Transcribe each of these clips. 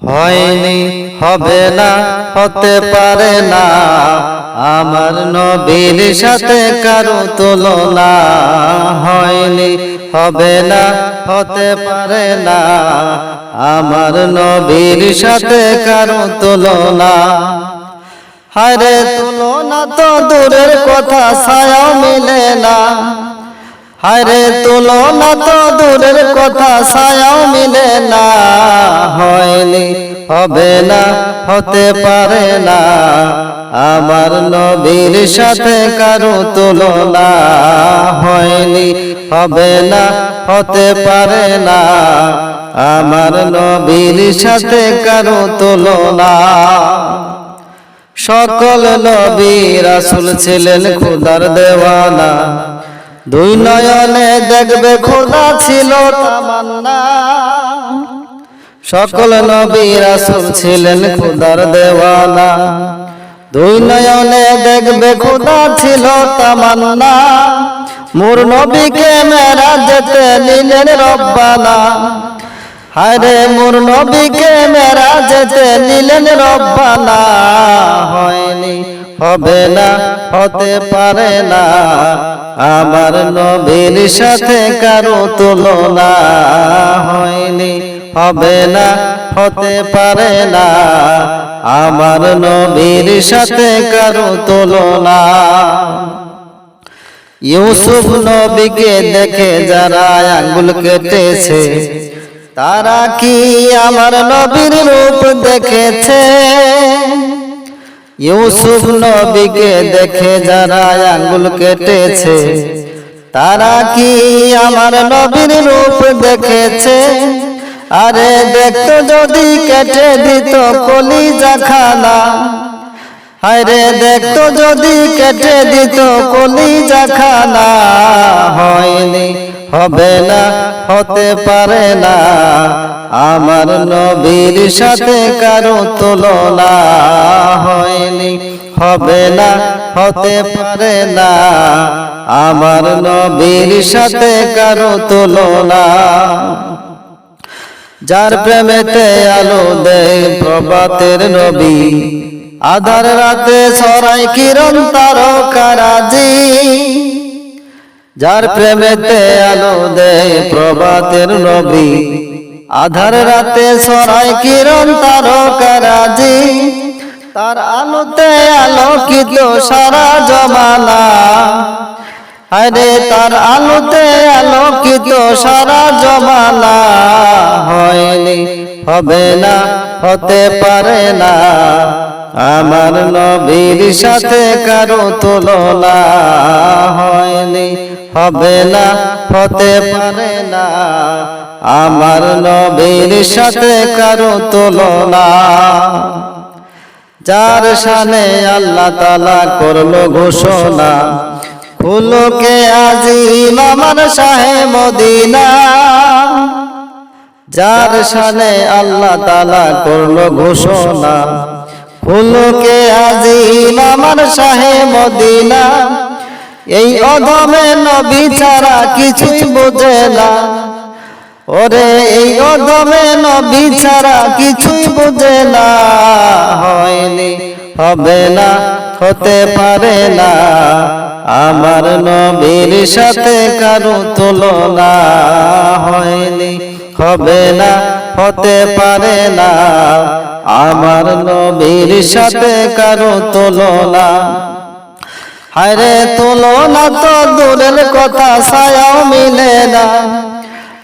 হয়নি, হবে না, হতে পারে না। আমার নবীর সাথে কারও তুলনা হয়নি, হবে না, হতে পারে না। আমার নবীর সাথে কারও তুলনা। হারে তুলনা তো দূরের কথা ছায়াও মিলে না। হারে তুলনা তো দূরের কথা ছায়াও মিলে না হয়নি হবে না হতে পারে না। আমার নবীর সাথে কারও তুলনা হয়নি হবে না হতে পারে না। আমার নবীর সাথে কারও তুলনা। সকল নবী রাসুল ছিলেন খুদার দেওয়ানা। দুই নয়নে দেখবে খোদা ছিল তামান্না। সকল নবী রাসুল ছিলেন খুদার দেওয়ানা। দুই নয়নে দেখবে খোদা ছিল তামান্না। মোর নবীকে মেরা যেতে নিলেন রব্বানা। হায়রে, মোর নবীকে মেরা যেতে নিলেন রব্বানা। হয়নি হবে না, হতে পারে না। আমার নবীর সাথে কারও তুলনা হয়নি, হবে না, হতে পারে না। আমার নবীর সাথে কারও তুলনা। ইউসুফ নবীকে দেখে যারা আঙ্গুল কেটেছে, তারা কি আমার নবীর রূপ দেখেছে? ইউসুফ নবীকে দেখে যারা আঙ্গুল কেটেছে, তারা কি আমার নবীর রূপ দেখেছে? আরে দেখতো যদি কেটে দিত কলিজা খানা। আরে দেখতো যদি কেটে দিত কলিজা খানা, হয়নি। হবে না, হতে পারে না। আমার নবীর সাথে কারও তুলনা হয়নি। হবে না, হতে পারে না। আমার নবীর সাথে কারও তুলনা। যার প্রেমেতে আলো দেয় প্রভাতের নবী। আধার রাতে সরাই কিরণ তারকারাজি। যার প্রেমেতে আলো দেয় প্রভাতের নবী। আধার রাতে সরাই কিরণ তারকারাজি তার আলোতে আলোকিত সারা জমানা আরে তার আলোতে আলোকিত সারা জমানা হয়নি হবে না হতে পারে না। আমার নবীর সাথে কারও তুলনা হয়নি, হবে না, হতে পারে না। আমার নবীর সাথে কারও তুলনা। যার শানে আল্লাহ তালা করল ঘোষণা ফুলকে আজিম আমার শাহে মদিনা। যার শানে আল্লাহ তালা করল ঘোষণা ফুলকে আজিম আমার শাহে মদিনা। এই অধমে নবী ছাড়া কিছুই বোঝে না। ওরে, এই অধমে নবী ছাড়া কিছুই বোঝে না। হয়নি, হবে না, হতে পারে না। আমার নবীর সাথে কারও তুলনা। হয়নি, হবে না হতে পারে না। আমার নবীর সাথে কারও তুলনা। হায়রে তুলনা তো দূরের কথা, ছায়াও মিলে না।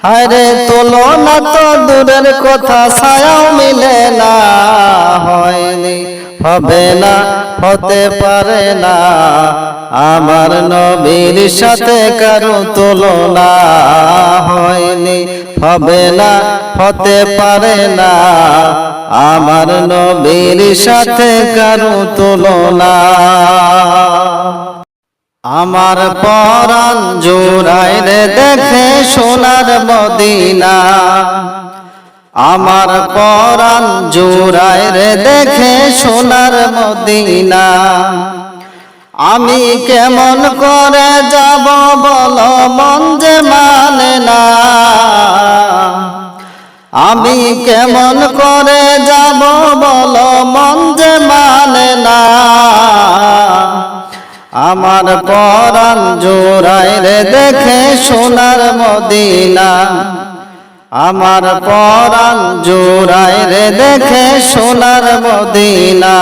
হায়রে তুলনা তো দূরের কথা, ছায়াও মিলে না। হয়নি হবে না, হতে পারে না। আমার নবীর সাথে কারও তুলনা হয়নি, হবে না, হতে পারে না। আমার নবীর সাথে কারও তুলনা। আমার পরাণ জোড়ায় দেখে সোনার মদিনা। আমার পরাণ জোড়ায় রে দেখে সোনার মদিনা। আমি কেমন করে যাব বল, মন যে মানে না। আমি কেমন করে বলো, মন যে মানে না। আমার পরাণ জোড়ায় রে দেখে সোনার মদিনা। আমার পরাণ জোড়ায় রে দেখে সোনার মদিনা।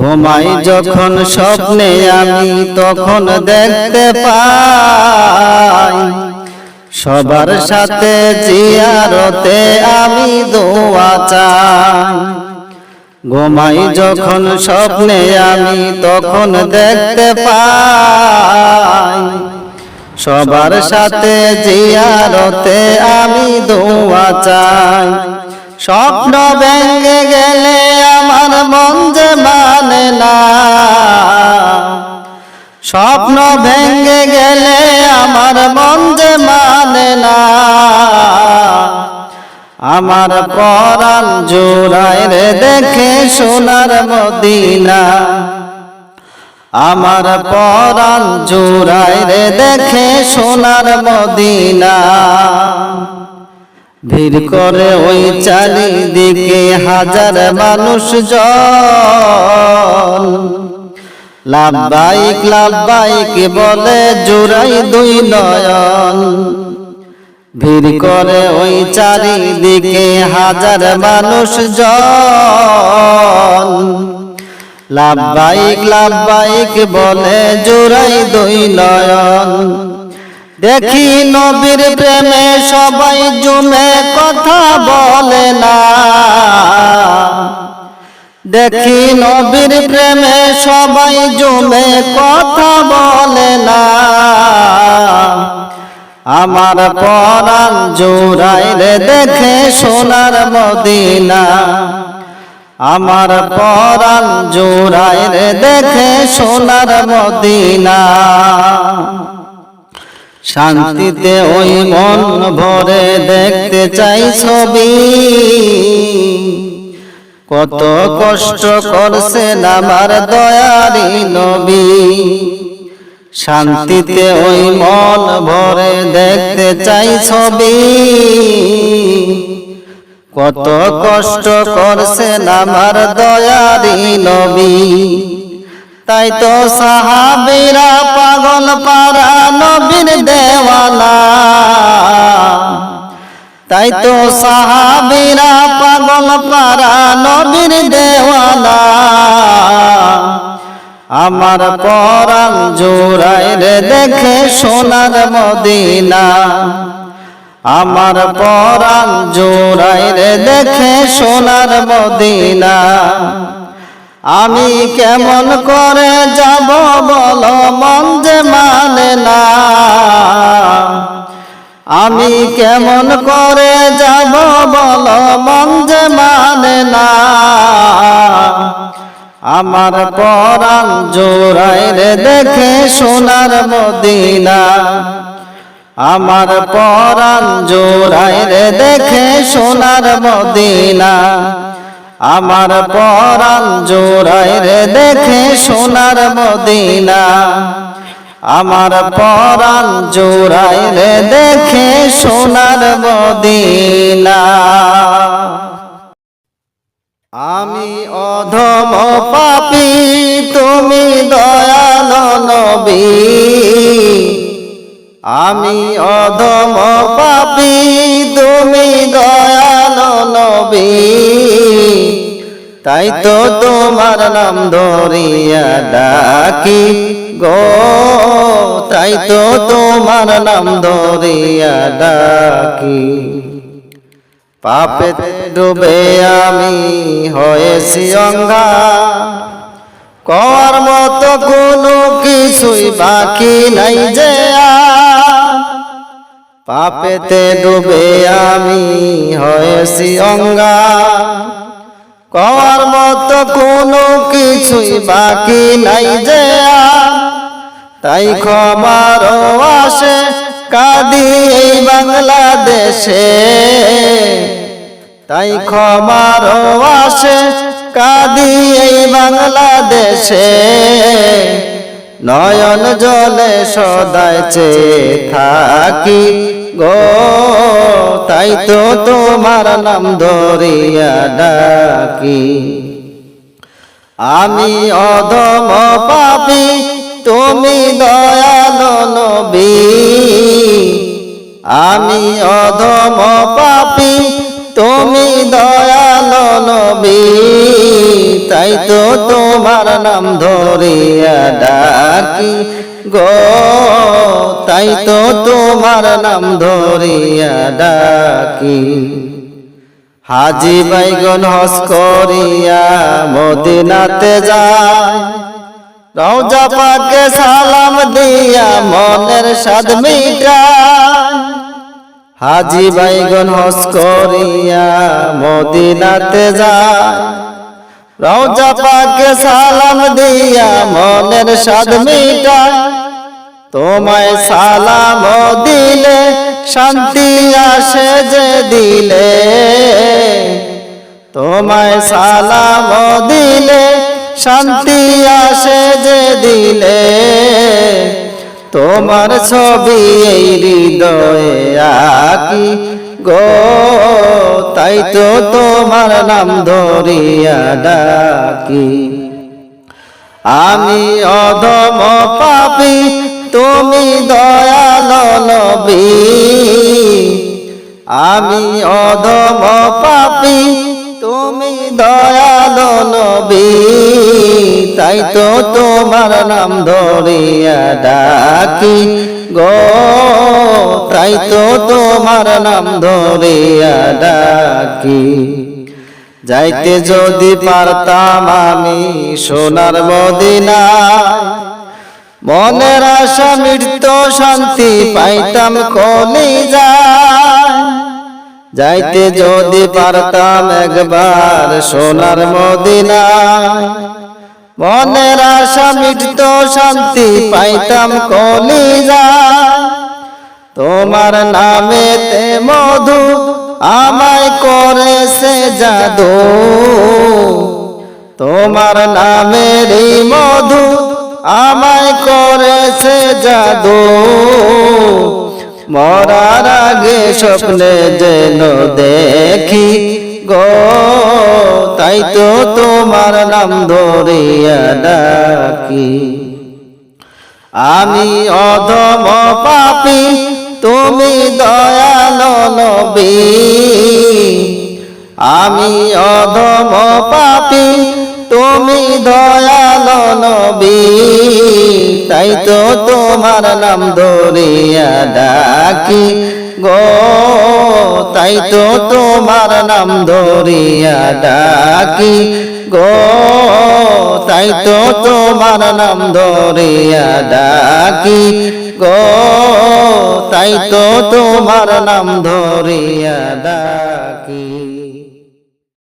ঘুমাই যখন স্বপ্নে আমি তখন দেখতে পাই, সবার সাথে জিয়ারতে আমি দোয়া চাই। ঘুমাই যখন স্বপ্নে আমি তখন দেখতে পাই সবার সাথে জিয়ারতে আমি দোয়া চাই। স্বপ্ন ভেঙে গেলে আমার মন যে মানে না। স্বপ্ন ভেঙে গেলে আমার মন যে মানে না। আমার পরাণ জোড়ায় রে দেখে সোনার মদিনা। আমার পরাণ জোড়ায় রে দেখে সোনার মদিনা। ভিড় করে ওই চারিদিকে হাজার মানুষ জন লাভবাইক লাভবাইক বলে জোড়াই দুই নয়ন। ভিড় করে ওই চারিদিকে হাজার মানুষ জন লাভবাইক লাভবাইক বলে জোড়াই দুই নয়ন। দেখি নবীর প্রেমে সবাই জুমে কথা বলে না। দেখি নবীর প্রেমে সবাই জমে কথা বলে না। আমার পরাণ জোড়াই রে দেখে সোনার মদিনা। আমার পরাণ জোড়ায় রে দেখে সোনার মদিনা। শান্তিতে ওই মন ভরে দেখতে চাই ছবি। কত কষ্ট করছেন আমার দয়ারি নবী। শান্তিতে ওই মন ভরে দেখতে চাই ছবি। কত কষ্ট করছেন আমার দয়ারি নবী। তাই তো সাহাবিরা পাগল পারা নবীর দেওয়ানা। তাই তো সাহাবিরা পাগল পারা নবীর দেওয়ানা। আমার পরাণ জোড়ায় রে দেখে সোনার মদিনা। আমার পরাণ জোড়ায় রে দেখে সোনার মদিনা। আমি কেমন করে যাব বল, মন যে মানে না। আমি কেমন করে যাব বল, মন যে মানে না। আমার পরাণ জোড়াই রে দেখে সোনার মদিনা। আমার পরাণ জোড়াই রে দেখে সোনার মদিনা। আমার পরাণ জোড়াই রে দেখে সোনার মদিনা। আমার পরাণ জোড়াই রে দেখে সোনার মদিনা। আমি অধম পাপি, তুমি দয়াল নবী। আমি অধম পাপি, তুমি দয়াল নবী। তাই তো তোমার নাম ধরিয়া ডাকি গো। তাই তো তোমার নাম ধরিয়া ডাকি। পাপেতে ডুবে আমি হয়েছি অঙ্গা কর মতো কোনো কিছুই বাকি নাই যে। পাপেতে ডুবে আমি হয়েছি অঙ্গা। কর মতো কোনো কিছুই বাকি নাই যে তাই ক্ষমার আসে কাদি এই বাংলাদেশে। তাই ক্ষমার আসে কাদি এই বাংলাদেশে। নয়ন জলে সদায় চেয়ে থাকি। গো, তাই তো তোমার নাম ধরিয়া ডাকি। আমি অধম পাপি, তুমি দয়ালো নবী। আমি অধম পাপি, তুমি দয়ালো নবী। তাই তো তোমার নাম ধরিয়া ডাকি গো। তাই তো তোমার নাম ধরিয়া ডাকি। হাজি বাইগন হস করিয়া মদিনাতে যায়। রওজা পাকে সালাম দিয়া মনের সাদ মিটায়। হাজি বাইগন হস করিয়া মদিনাতে যায়। রওজা পাকে সালাম দিয়া মনের সাদ মিটায়। তোমায় সালাম দিলে, শান্তি আসে যে দিলে। তোমায় সালাম দিলে, শান্তি আসে যে দিলে। তোমার ছবি এই হৃদয়ে আকি গো, তাই তো তোমার নাম ধরিয়া ডাকি। আমি অধম পাপি তুমি দয়াল নবী, আমি অধম পাপি, তুমি দয়াল নবী, তাই তো তোমার নাম ধরিয়া ডাকি গো, তাই তো তোমার নাম ধরিয়া ডাকি। যাইতে যদি পারতাম আমি সোনার মদিনা মনের আশা, মৃত্যু, শান্তি পাইতাম কলি যাইতে যদি পারতাম একবার সোনার মদিনা মনের আশা, মৃত্যু, শান্তি পাইতাম কলি তোমার নামেতে মধু আমায় করেছে জাদু। তোমার নামের মধু আমায় করেছে জাদু। মরার আগে স্বপ্নে যেন দেখি গো, তাই তো তোমার নাম ধরিয়া ডাকি। আমি অধম পাপি, তুমি দয়াল নবী। আমি অধম পাপি, তুমি দয়াল নবী। তাই তো তোমার নাম ধরিয়া ডাকি গো। তাই তো তোমার নাম ধরিয়া ডাকি গো। তাই তো তোমার নাম ধরিয়া ডাকি গো। তাই তো তোমার নাম ধরিয়া ডাকি।